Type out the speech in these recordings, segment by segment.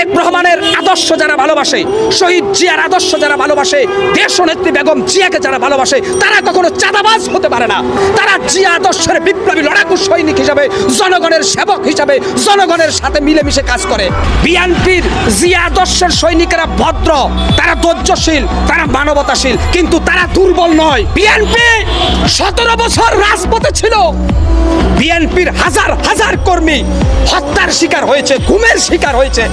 তারেক রহমানের আদর্শ যারা ভালোবাসে, শহীদ জিয়ার আদর্শ যারা ভালোবাসে দেশ নেত্রী বেগম জিয়াকে যারা ভালোবাসে, তারা কখনো চাঁদাবাজ হতে পারে না। তারা জিয়া আদর্শের বিপ্লবী লড়াকু সৈনিক হিসাবে, জনগণের সেবক হিসাবে, জনগণের সাথে মিলেমিশে কাজ করে। বিএনপির জিয়া আদর্শের সৈনিকেরা ভদ্র, তারা ধৈর্যশীল, তারা মানবতাশীল, কিন্তু তারা দুর্বল নয়। বিএনপি সতেরো বছর রাজপথে ছিল। বিএনপির হাজার হাজার কর্মী হত্যার শিকার হয়েছে, ঘুমের শিকার হয়েছে।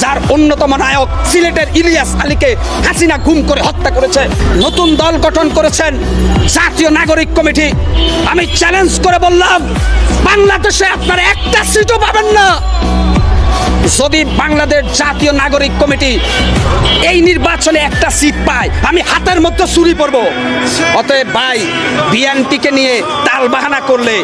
যার অন্যতম নায়ক সিলেটের ইলিয়াস আলীকে হাসিনা গুম করে হত্যা করেছে। নতুন দল গঠন করেছেন জাতীয় নাগরিক কমিটি। আমি চ্যালেঞ্জ করে বললাম, বাংলাদেশে আপনারা একটা সিটও পাবেন না। যদি বাংলাদেশ জাতীয় নাগরিক কমিটি এই নির্বাচনে একটা সিট পায়, আমি হাতের মধ্যে চুরি পরব। অতএব ভাই, বিএনপিকে নিয়ে তাল বাহানা করলে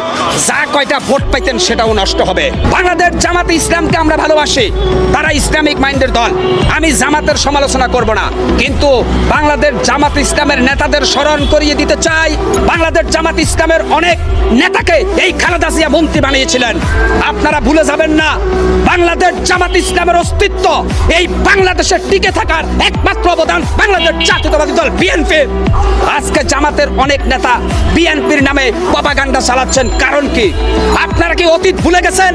যা কয়টা ভোট পাইতেন সেটাও নষ্ট হবে। বাংলাদেশ জামাতে ইসলামকে আমরা ভালোবাসি, তারা ইসলামিক মাইন্ডের দল। আমি জামাতের সমালোচনা করব না, কিন্তু বাংলাদেশ জামাত ইসলামের নেতাদের স্মরণ করিয়ে দিতে চাই। বাংলাদেশ জামাত ইসলামের অনেক নেতাকে এই খালেদা জিয়া মন্ত্রী বানিয়েছিলেন। আপনারা ভুলে যাবেন না, বাংলাদেশ জামাত ইসলামের অস্তিত্ব। এই বাংলাদেশে টিকে থাকার একমাত্র অবদান বাংলাদেশ জাতীয়তাবাদী দল বিএনপি। আজকে জামাতের অনেক নেতা বিএনপির নামে প্রপাগান্ডা চালাচ্ছেন, কারণ কি? আপনারা কি অতীত ভুলে গেছেন?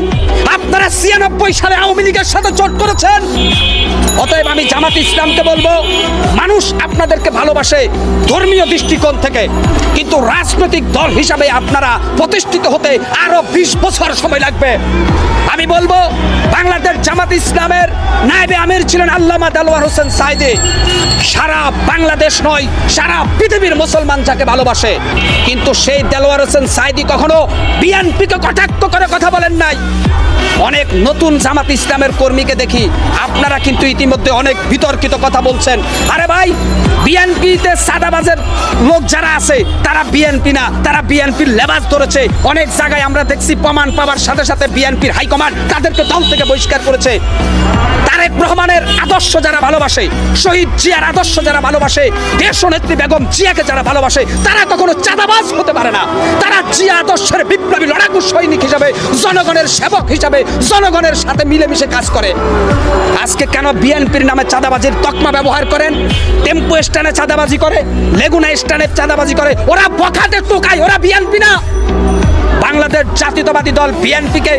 আপনারা ছিয়ানব্বই সালে আওয়ামী লীগের সাথে জোট করেছেন? অতএব আমি জামাত ইসলামকে বলব, মানুষ আপনাদেরকে ভালোবাসে ধর্মীয় দৃষ্টিকোণ থেকে, কিন্তু রাজনৈতিক দল হিসাবে আপনারা প্রতিষ্ঠিত হতে আরও বিশ বছর সময় লাগবে। আমি বলব, বাংলাদেশ জামাত ইসলামের নায়েবে আমির ছিলেন আল্লামা দেলোয়ার হোসেন সাইদি। সারা বাংলাদেশ নয়, সারা পৃথিবীর মুসলমান যাকে ভালোবাসে। কিন্তু সেই দেলোয়ার হোসেন সাইদি কখনো বিএনপিকে কটাক্ষ করে কথা বলেন নাই। অনেক নতুন জামাত ইসলামের কর্মীকে দেখি, আপনারা কিন্তু ইতিমধ্যে অনেক বিতর্কিত কথা বলছেন। আরে ভাই, বিএনপিতে সাদাবাজের লোক যারা আছে, তারা বিএনপি না, তারা বিএনপির লেবাস ধরেছে। অনেক জায়গায় আমরা দেখছি প্রমাণ পাওয়ার সাথে সাথে বিএনপির হাইকমান্ড তাদেরকে দল থেকে বহিষ্কার করেছে। রহমানের আদর্শ যারা ভালোবাসে, শহীদ জিয়ার আদর্শ যারা ভালোবাসে দেশ নেত্রী বেগম জিয়াকে যারা ভালোবাসে, তারা কখনো চাঁদাবাজ হতে পারে না। তারা জিয়া আদর্শের বিপ্লবী লড়াকু সৈনিক হিসাবে, জনগণের সেবক হিসাবে, জনগণের সাথে মিলেমিশে কাজ করে। আজকে কেন বিএনপির নামে চাঁদাবাজির তকমা ব্যবহার করেন? টেম্পো স্ট্যান্ডে চাঁদাবাজি করে, লেগুনা স্ট্যান্ডে চাঁদাবাজি করে, ওরা বখাতে টোকায় ওরা বিএনপি না। বাংলাদেশ জাতীয়তাবাদী দল বিএনপিকে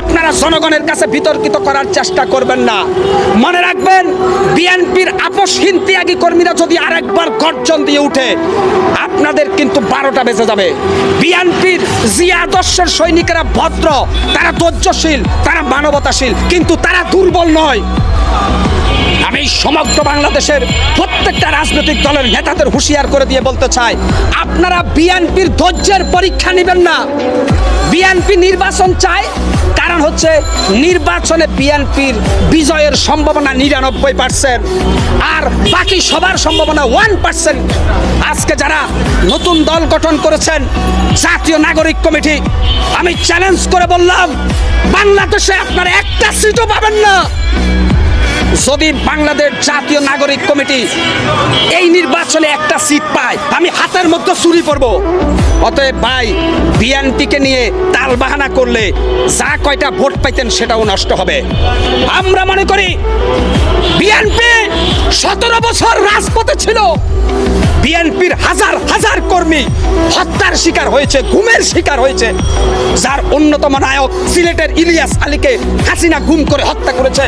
আপনারা জনগণের কাছে বিতর্কিত করার চেষ্টা করবেন না। মনে রাখবেন, বিএনপির আপসহীন ত্যাগী কর্মীরা যদি আরেকবার গর্জন দিয়ে উঠে, আপনাদের কিন্তু বারোটা বেঁচে যাবে। বিএনপির জিয়া আদর্শের সৈনিকেরা ভদ্র, তারা ধৈর্যশীল, তারা মানবতাশীল, কিন্তু তারা দুর্বল নয়। আমি সমগ্র বাংলাদেশের প্রত্যেকটা রাজনৈতিক দলের নেতাদের হুঁশিয়ার করে দিয়ে বলতে চাই, আপনারা বিএনপির ধৈর্যের পরীক্ষা নেবেন না। বিএনপি নির্বাচন চায়, কারণ হচ্ছে নির্বাচনে বিএনপির বিজয়ের সম্ভাবনা নিরানব্বই পার্সেন্ট আর বাকি সবার সম্ভাবনা ওয়ান পার্সেন্ট আজকে যারা নতুন দল গঠন করেছেন, জাতীয় নাগরিক কমিটি, আমি চ্যালেঞ্জ করে বললাম, বাংলাদেশে আপনারা একটা সিটও পাবেন না। যদি বাংলাদেশ জাতীয় নাগরিক কমিটি এই নির্বাচনে একটা সিট পায়, আমি হাতের মধ্যে চুরি পরব অতএব ভাই, বিএনপিকে নিয়ে তাল বাহানা করলে যা কয়টা ভোট পাইতেন সেটাও নষ্ট হবে। আমরা মনে করি, বিএনপি সতেরো বছর রাজপথে ছিল। বিএনপির হাজার হাজার কর্মী হত্যার শিকার হয়েছে, ঘুমের শিকার হয়েছে। যার অন্যতম নায়ক সিলেটের ইলিয়াস আলীকে হাসিনা গুম করে হত্যা করেছে।